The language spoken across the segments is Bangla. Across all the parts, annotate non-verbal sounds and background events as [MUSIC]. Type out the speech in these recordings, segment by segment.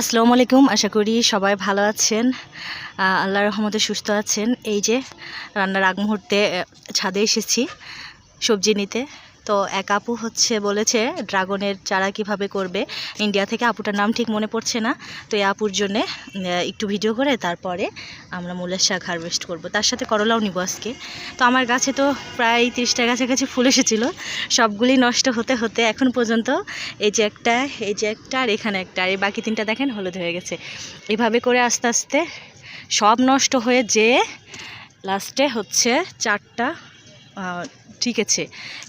আসসালামু আলাইকুম, আশা করি সবাই ভালো আছেন। আল্লাহ রহমতে সুস্থ আছেন। এই যে রান্নার আগ মুহূর্তে ছাদে এসেছি সবজি নিতে। তো এক আপু হচ্ছে বলেছে, ড্রাগনের চারা কীভাবে করবে? ইন্ডিয়া থেকে আপুটার নাম ঠিক মনে পড়ছে না। তো এই আপুর জন্যে একটু ভিডিও করে তারপরে আমরা মূলের শাক হারভেস্ট করব। তার সাথে করলাও নিব আজকে। তো আমার গাছে তো প্রায় তিরিশটার কাছাকাছি ফুল এসেছিল। সবগুলি নষ্ট হতে হতে এখন পর্যন্ত এই যে একটা, এই যে একটা আর এখানে একটা। আর এই বাকি তিনটা দেখেন, হলুদ হয়ে গেছে। এভাবে করে আস্তে আস্তে সব নষ্ট হয়ে যে লাস্টে হচ্ছে চারটা ঠিক আছে।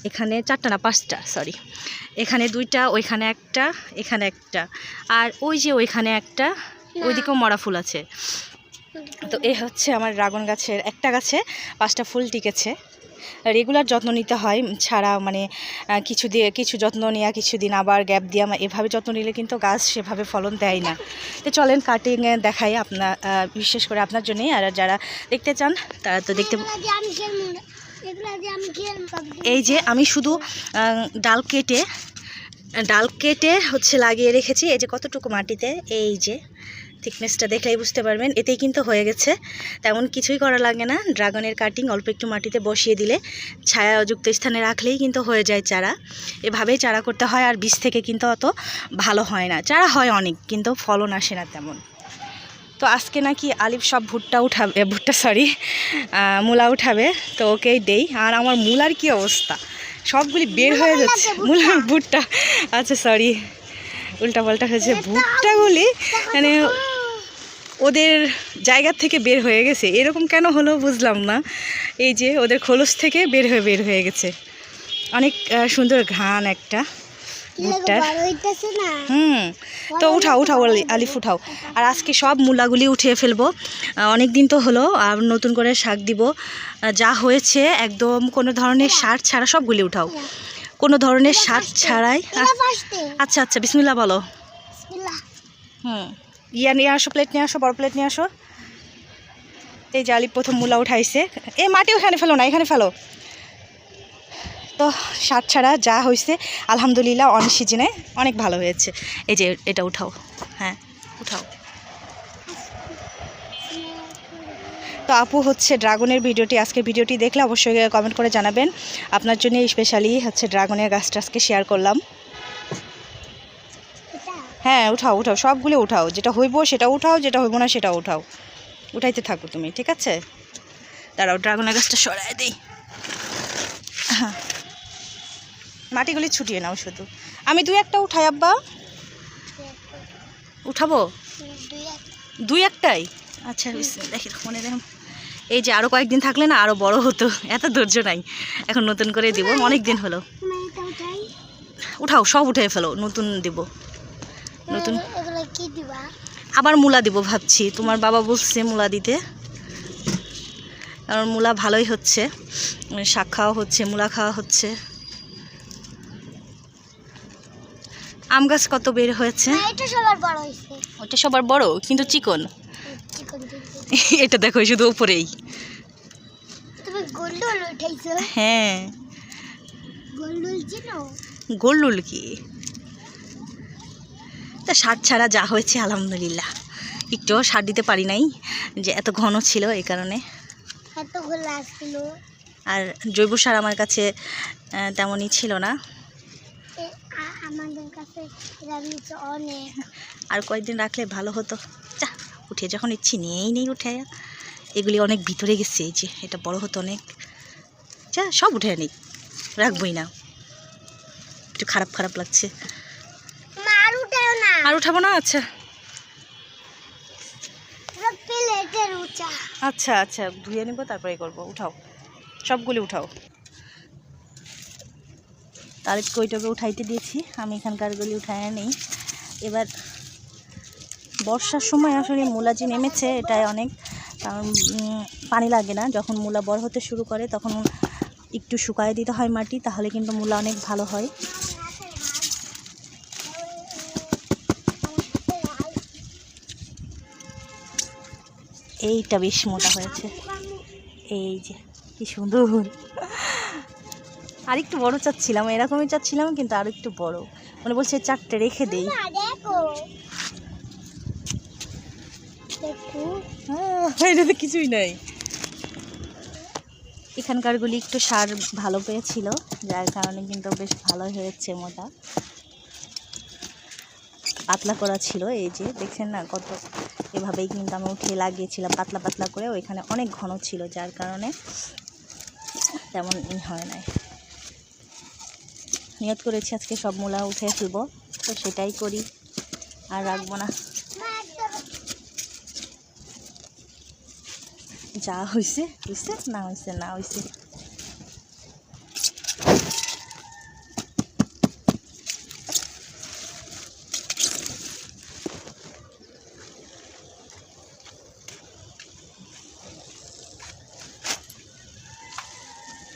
এখানে চারটা না পাঁচটা সরি এখানে দুইটা ওইখানে একটা এখানে একটা। আর ওই যে ওইখানে একটা ওইদিকেও মরা ফুল আছে। তো এ হচ্ছে আমার ড্রাগন গাছের একটা গাছে পাঁচটা ফুল টিকেছে। রেগুলার যত্ন নিতে হয় ছাড়া মানে কিছু দিয়ে কিছু যত্ন নেওয়া কিছুদিন আবার গ্যাপ দিয়ে আমার এভাবে যত্ন নিলে কিন্তু গাছ সেভাবে ফলন দেয় না। তো চলেন কাটিংয়ে দেখাই আপনার বিশেষ করে আপনার জন্যই। আর যারা দেখতে চান তারা তো দেখতে এই যে আমি শুধু ডাল কেটে ডাল কেটে হচ্ছে লাগিয়ে রেখেছি। এই যে কতটুকু মাটিতে, এই যে থিকনেসটা দেখলেই বুঝতে পারবেন। এতেই কিন্তু হয়ে গেছে। তেমন কিছুই করা লাগে না। ড্রাগনের কাটিং অল্প একটু মাটিতে বসিয়ে দিলে ছায়াযুক্ত স্থানে রাখলেই কিন্তু হয়ে যায় চারা। এভাবেই চারা করতে হয়, আর বীজ থেকে কিন্তু অত ভালো হয় না। চারা হয় অনেক, কিন্তু ফলন আসে না তেমন। তো আজকে নাকি আলিফ সব ভুট্টা উঠাবে ভুট্টা সরি মূলা উঠাবে তো ওকেই দেই। আর আমার মূলার কি অবস্থা? সবগুলি বের হয়ে যাচ্ছে। মূলা ভুট্টা। আচ্ছা সরি উল্টা পাল্টা হয়েছে ভুট্টাগুলি মানে ওদের জায়গার থেকে বের হয়ে গেছে। এরকম কেন হলো বুঝলাম না। এই যে ওদের খোলস থেকে বের হয়ে বের হয়ে গেছে। অনেক সুন্দর ঘ্রাণ একটা। ভুট্টার হুম তো উঠাও উঠাও আলি- আলিফ উঠাও। আর আজকে সব মূলাগুলি উঠিয়ে ফেলব। অনেক দিন তো হলো আর নতুন করে শাক দিব। যা হয়েছে একদম কোনো ধরনের সার ছাড়া সবগুলি উঠাও। কোনো ধরনের সার ছাড়াই আচ্ছা আচ্ছা বিসমিল্লা বলো। হুম ইয়া নিয়ে আসো প্লেট নিয়ে আসো বড় প্লেট নিয়ে আসো। এই যে আলিফ প্রথম মূলা উঠাইছে। এ মাটি ওখানে ফেলো না এখানে ফেলো। তো সার ছাড়া যা হয়েছে আলহামদুলিল্লাহ অন সিজনে অনেক ভালো হয়েছে। এই যে, এটা উঠাও। হ্যাঁ উঠাও। তো আপু হচ্ছে ড্রাগনের ভিডিওটি আজকে ভিডিওটি দেখলে অবশ্যই কমেন্ট করে জানাবেন। আপনার জন্য স্পেশালি হচ্ছে ড্রাগনের গাছটা আজকে শেয়ার করলাম। হ্যাঁ উঠাও উঠাও, সবগুলো উঠাও। যেটা হইব সেটা উঠাও, যেটা হইব না সেটা উঠাও। উঠাইতে থাকো তুমি, ঠিক আছে? দাঁড়াও, ড্রাগনের গাছটা সরাই দিই হ্যাঁ। মাটিগুলি ছুটিয়ে নাও শুধু। আমি দুই একটা উঠাই, আব্বা। উঠাবো? দুই একটাই? আচ্ছা দেখি মনে দেখুন। এই যে আরও কয়েকদিন থাকলে না আরও বড় হতো, এত ধৈর্য নাই। এখন নতুন করে দিব, অনেক দিন হলো। উঠাও, সব উঠে ফেলো, নতুন দিব। নতুন। আবার মূলা দিব ভাবছি, তোমার বাবা বলছে মূলা দিতে। কারণ মূলা ভালোই হচ্ছে, শাক খাওয়া হচ্ছে, মূলা খাওয়া হচ্ছে। আম গাছ কত বের হয়েছে? না এটা সবার বড় ওটা সবার বড় কিন্তু চিকন। [LAUGHS] এটা দেখো শুধু উপরেই। হ্যাঁ। গোল্ডল কি তা সার ছাড়া যা হয়েছে আলহামদুলিল্লাহ। একটুও সার দিতে পারি নাই যে এত ঘন ছিল এই কারণে। আর জৈব সার আমার কাছে তেমনই ছিল না। আমাদের কাছে অনেক। আর কয়েকদিন রাখলে ভালো হতো। যা উঠে যখন ইচ্ছি নিয়েই নেই উঠে। এগুলি অনেক ভিতরে গেছে এই যে এটা বড় হতো অনেক। চা সব উঠে নিই রাখবই না। একটু খারাপ খারাপ লাগছে। আর উঠাবো না? আচ্ছা। আচ্ছা আচ্ছা ধুয়ে নেব তারপরে করব। উঠাও। সবগুলি উঠাও। তাহলে কইটাকে উঠাইতে দিয়েছি। আমি এখানকারগুলি উঠায় নেই। এবার বর্ষার সময় আসলে মূলা যে নেমেছে, এটাই অনেক, কারণ পানি লাগে না। যখন মূলা বড় হতে শুরু করে, তখন একটু শুকায় দিতে হয় মাটি, তাহলে কিন্তু মূলা অনেক ভালো হয়। এইটা বেশ মোটা হয়েছে। এই যে, কি সুন্দর। আর একটু বড় চাচ্ছিলাম এরকমই চাচ্ছিলাম কিন্তু আর একটু বড়। মানে বলছে চারটে রেখে দেই। এটাতে কিছুই নাই। এখানকারগুলি একটু সার ভালো পেয়েছিল যার কারণে কিন্তু বেশ ভালো হয়েছে মোটা। পাতলা করা ছিল এই যে দেখছেন না কত? এভাবেই কিন্তু আমি উঠিয়ে লাগিয়েছিলাম পাতলা পাতলা করে। ওইখানে অনেক ঘন ছিল যার কারণে তেমন ই হয় নাই। নিয়ত করেছি আজকে সব মূলা উঠে ফেলব। তো সেটাই করি, আর রাখব না। যা হয়েছে হয়েছে না হয়েছে না হয়েছে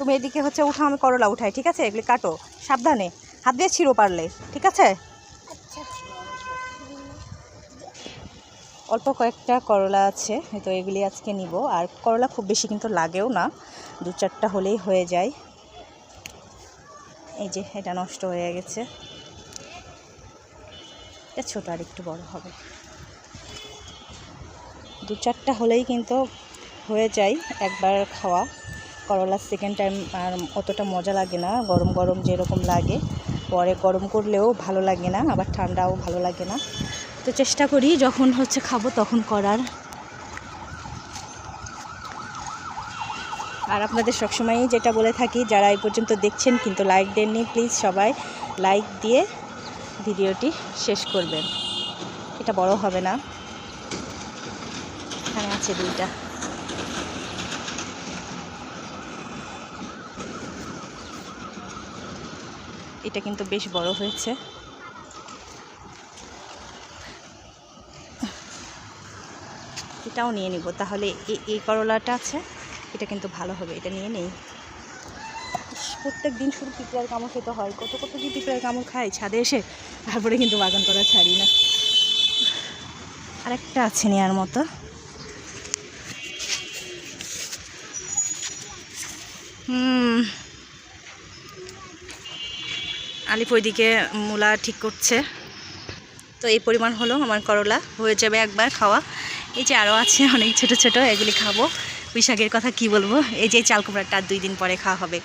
তুমি এদিকে হচ্ছে উঠো আমি করলা উঠাই ঠিক আছে? এগুলি কাটো সাবধানে। হাত দিয়ে ছিঁড়ো পারলে ঠিক আছে? আচ্ছা অল্প কয়েকটা করলা আছে তো এগুলি আজকে নিব। আর করলা খুব বেশি কিন্তু লাগেও না দু চারটা হলেই হয়ে যায়। এই যে এটা নষ্ট হয়ে গেছে। এটা ছোটো আর একটু বড় হবে। দু চারটা হলেই কিন্তু হয়ে যায় একবার খাওয়া। করলা সেকেন্ড টাইম আর অতটা মজা লাগে না, গরম গরম যেরকম লাগে। পরে গরম করলেও ভালো লাগে না, আবার ঠান্ডাও ভালো লাগে না। তো চেষ্টা করি যখন হচ্ছে খাব তখন করার। আর আপনাদের সবসময়ই যেটা বলে থাকি, যারা এই পর্যন্ত দেখছেন কিন্তু লাইক দেননি প্লিজ সবাই লাইক দিয়ে ভিডিওটি শেষ করবেন। এটা বড় হবে না। এখানে আছে দুইটা। এটা কিন্তু বেশ বড় হয়েছে। এটাও নিয়ে নিব, তাহলে এই করলাটা আছে, এটা কিন্তু ভালো হবে, এটা নিয়ে নেই। প্রত্যেক দিন শুধু পিঁপড়ার কামড় খেতে হয়, কত কত কি পিঁপড়ার কামড় খাই ছাদে এসে তারপরে কিন্তু বাগান করা ছাড়ি না। আরেকটা আছে নেওয়ার মতো। হুম আলিপ ওইদিকে মূলা ঠিক করছে। তো এই পরিমাণ হলো আমার করলা। হয়ে যাবে একবার খাওয়া। এই যে আরও আছে অনেক ছোট ছোট, এগুলি খাব। বৈশাখের কথা কি বলব? এই যে চাল কুমড়াটা দুই দিন পরে খাওয়া হবে।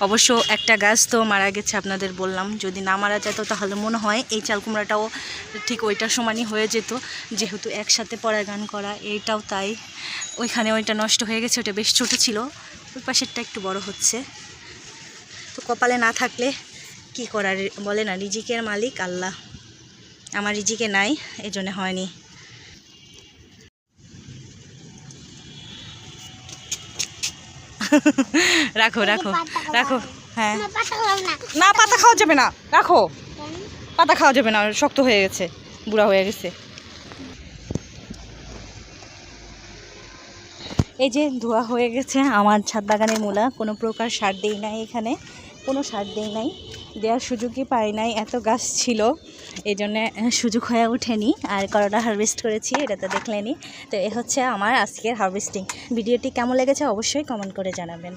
অবশ্য একটা গাছ তো মারা গেছে আপনাদের বললাম। যদি না মারা যেত তাহলে মনে হয় এই চাল কুমড়াটাও ঠিক ওইটার সমানই হয়ে যেত। যেহেতু একসাথে পরাগান করা, এইটাও তাই। ওইখানে ওইটা নষ্ট হয়ে গেছে ওটা বেশ ছোট ছিল। ওই পাশেরটা একটু বড় হচ্ছে। তো কপালে না থাকলে কি করার? বলে না রিজিকের মালিক আল্লাহ। আমার রিজিকে নাই এই জন্য হয়নি। রাখো রাখো রাখো হ্যাঁ। না। না পাতা খাওয়া যাবে না রাখো। পাতা খাওয়া যাবে না শক্ত হয়ে গেছে বুড়া হয়ে গেছে। এই যে ধোয়া হয়ে গেছে আমার ছাদ বাগানের মূলা কোনো প্রকার সার দেই নাই এখানে। কোনো সার দেই নাই, দেওয়ার সুযোগই পাই নাই, এত গাছ ছিল এই জন্যে সুযোগ হয়ে ওঠেনি, আর করোনা হারভেস্ট করেছি, এটা তো দেখলেনি তো এ হচ্ছে আমার আজকের হারভেস্টিং। ভিডিওটি কেমন লেগেছে অবশ্যই কমেন্ট করে জানাবেন।